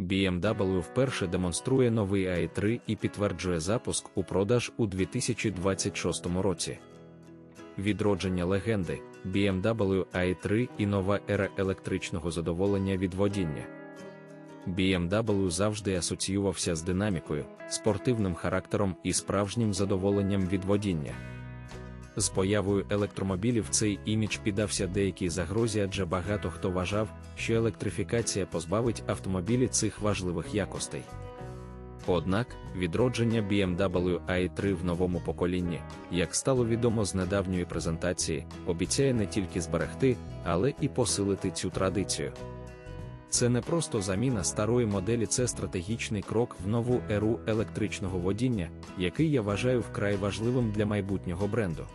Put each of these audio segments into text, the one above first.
BMW вперше демонструє новий i3 і підтверджує запуск у продаж у 2026 році. Відродження легенди BMW i3 і нова ера електричного задоволення від водіння. BMW завжди асоціювався з динамікою, спортивним характером і справжнім задоволенням від водіння. З появою електромобілів цей імідж піддався деякій загрозі, адже багато хто вважав, що електрифікація позбавить автомобілі цих важливих якостей. Однак, відродження BMW i3 в новому поколінні, як стало відомо з недавньої презентації, обіцяє не тільки зберегти, але і посилити цю традицію. Це не просто заміна старої моделі, це стратегічний крок в нову еру електричного водіння, який я вважаю вкрай важливим для майбутнього бренду.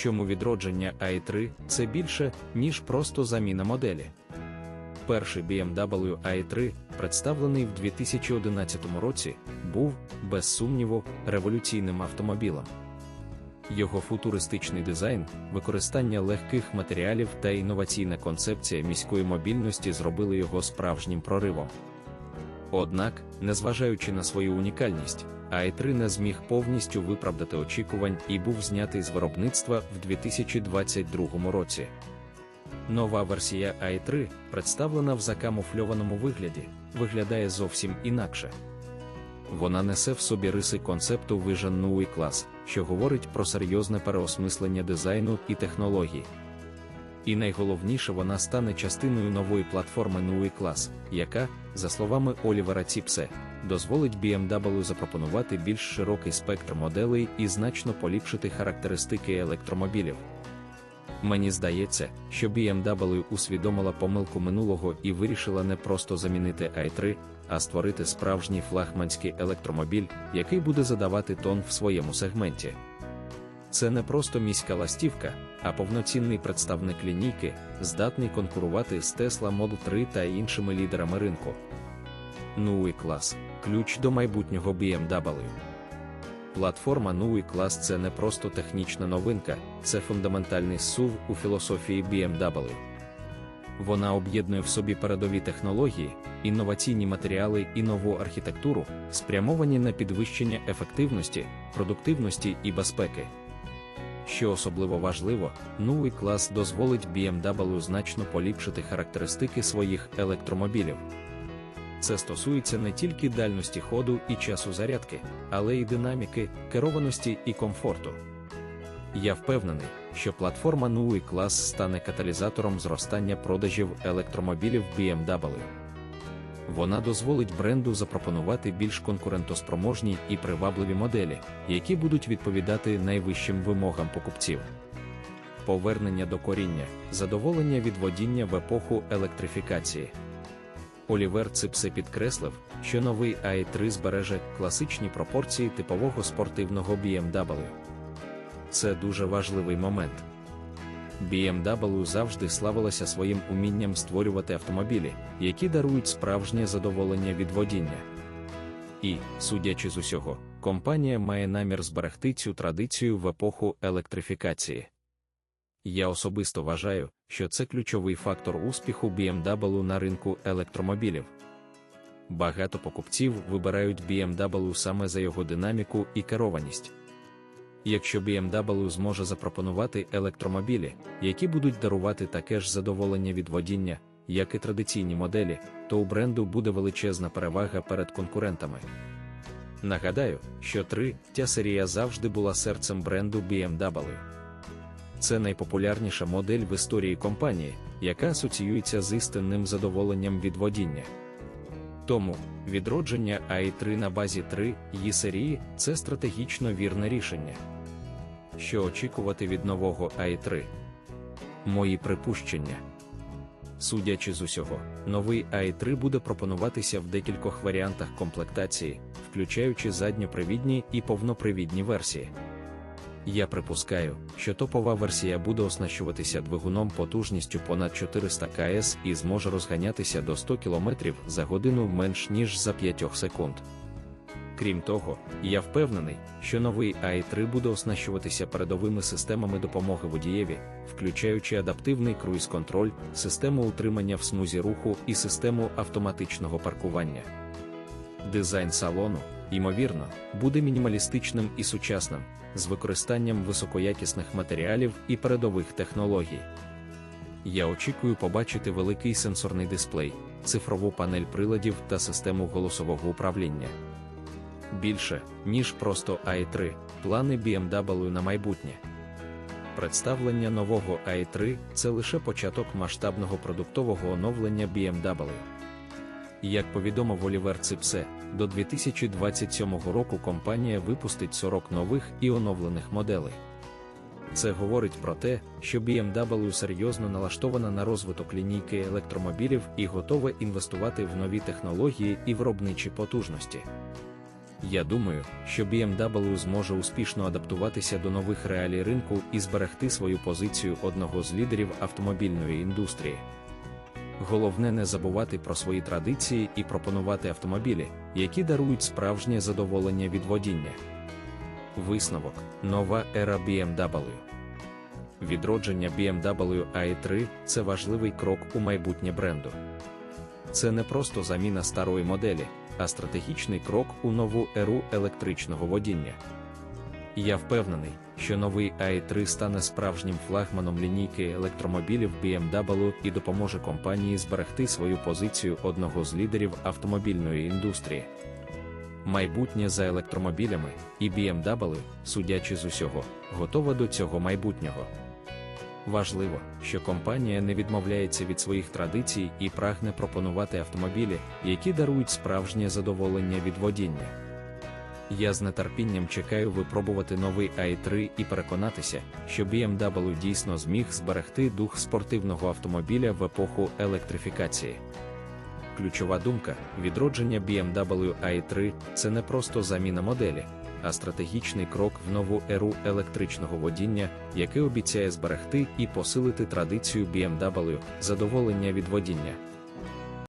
Чому відродження i3 це більше, ніж просто заміна моделі. Перший BMW i3, представлений в 2011 році, був, без сумніву, революційним автомобілем. Його футуристичний дизайн, використання легких матеріалів та інноваційна концепція міської мобільності зробили його справжнім проривом. Однак, незважаючи на свою унікальність, i3 не зміг повністю виправдати очікувань і був знятий з виробництва в 2022 році. Нова версія i3, представлена в закамуфльованому вигляді, виглядає зовсім інакше. Вона несе в собі риси концепту Vision New Class, що говорить про серйозне переосмислення дизайну і технологій. І найголовніше, вона стане частиною нової платформи New Class, яка, за словами Олівера Ціпсе, дозволить BMW запропонувати більш широкий спектр моделей і значно поліпшити характеристики електромобілів. Мені здається, що BMW усвідомила помилку минулого і вирішила не просто замінити i3, а створити справжній флагманський електромобіль, який буде задавати тон в своєму сегменті. Це не просто міська ластівка, а повноцінний представник лінійки, здатний конкурувати з Tesla Model 3 та іншими лідерами ринку. Ну і клас ключ до майбутнього BMW. Платформа NUI Class це не просто технічна новинка, це фундаментальний сув у філософії BMW. Вона об'єднує в собі передові технології, інноваційні матеріали і нову архітектуру, спрямовані на підвищення ефективності, продуктивності і безпеки. Що особливо важливо, NUI клас дозволить BMW значно поліпшити характеристики своїх електромобілів. Це стосується не тільки дальності ходу і часу зарядки, але й динаміки, керованості і комфорту. Я впевнений, що платформа NUI Class стане каталізатором зростання продажів електромобілів BMW. Вона дозволить бренду запропонувати більш конкурентоспроможні і привабливі моделі, які будуть відповідати найвищим вимогам покупців. Повернення до коріння, задоволення від водіння в епоху електрифікації. Олівер Ципсе підкреслив, що новий i3 збереже класичні пропорції типового спортивного BMW. Це дуже важливий момент. BMW завжди славилася своїм умінням створювати автомобілі, які дарують справжнє задоволення від водіння. І, судячи з усього, компанія має намір зберегти цю традицію в епоху електрифікації. Я особисто вважаю, що це ключовий фактор успіху BMW на ринку електромобілів. Багато покупців вибирають BMW саме за його динаміку і керованість. Якщо BMW зможе запропонувати електромобілі, які будуть дарувати таке ж задоволення від водіння, як і традиційні моделі, то у бренду буде величезна перевага перед конкурентами. Нагадаю, що 3 ця серія завжди була серцем бренду BMW. Це найпопулярніша модель в історії компанії, яка асоціюється з істинним задоволенням від водіння. Тому відродження i3 на базі 3 її серії це стратегічно вірне рішення. Що очікувати від нового i3? Мої припущення. Судячи з усього, новий i3 буде пропонуватися в декількох варіантах комплектації, включаючи задньопривідні і повнопривідні версії. Я припускаю, що топова версія буде оснащуватися двигуном потужністю понад 400 КС і зможе розганятися до 100 км за годину менш ніж за 5 секунд. Крім того, я впевнений, що новий i3 буде оснащуватися передовими системами допомоги водієві, включаючи адаптивний круїз-контроль, систему утримання в смузі руху і систему автоматичного паркування. Дизайн салону, ймовірно, буде мінімалістичним і сучасним, з використанням високоякісних матеріалів і передових технологій. Я очікую побачити великий сенсорний дисплей, цифрову панель приладів та систему голосового управління. Більше, ніж просто i3, плани BMW на майбутнє. Представлення нового i3 це лише початок масштабного продуктового оновлення BMW. Як повідомив Олівер Ципсе, до 2027 року компанія випустить 40 нових і оновлених моделей. Це говорить про те, що BMW серйозно налаштована на розвиток лінійки електромобілів і готова інвестувати в нові технології і виробничі потужності. Я думаю, що BMW зможе успішно адаптуватися до нових реалій ринку і зберегти свою позицію одного з лідерів автомобільної індустрії. Головне не забувати про свої традиції і пропонувати автомобілі, які дарують справжнє задоволення від водіння. Висновок нова ера BMW. Відродження BMW i3 це важливий крок у майбутнє бренду. Це не просто заміна старої моделі, а стратегічний крок у нову еру електричного водіння. Я впевнений, що новий i3 стане справжнім флагманом лінійки електромобілів BMW і допоможе компанії зберегти свою позицію одного з лідерів автомобільної індустрії. Майбутнє за електромобілями, і BMW, судячи з усього, готова до цього майбутнього. Важливо, що компанія не відмовляється від своїх традицій і прагне пропонувати автомобілі, які дарують справжнє задоволення від водіння. Я з нетерпінням чекаю випробувати новий i3 і переконатися, що BMW дійсно зміг зберегти дух спортивного автомобіля в епоху електрифікації. Ключова думка відродження BMW i3 це не просто заміна моделі, а стратегічний крок в нову еру електричного водіння, який обіцяє зберегти і посилити традицію BMW задоволення від водіння.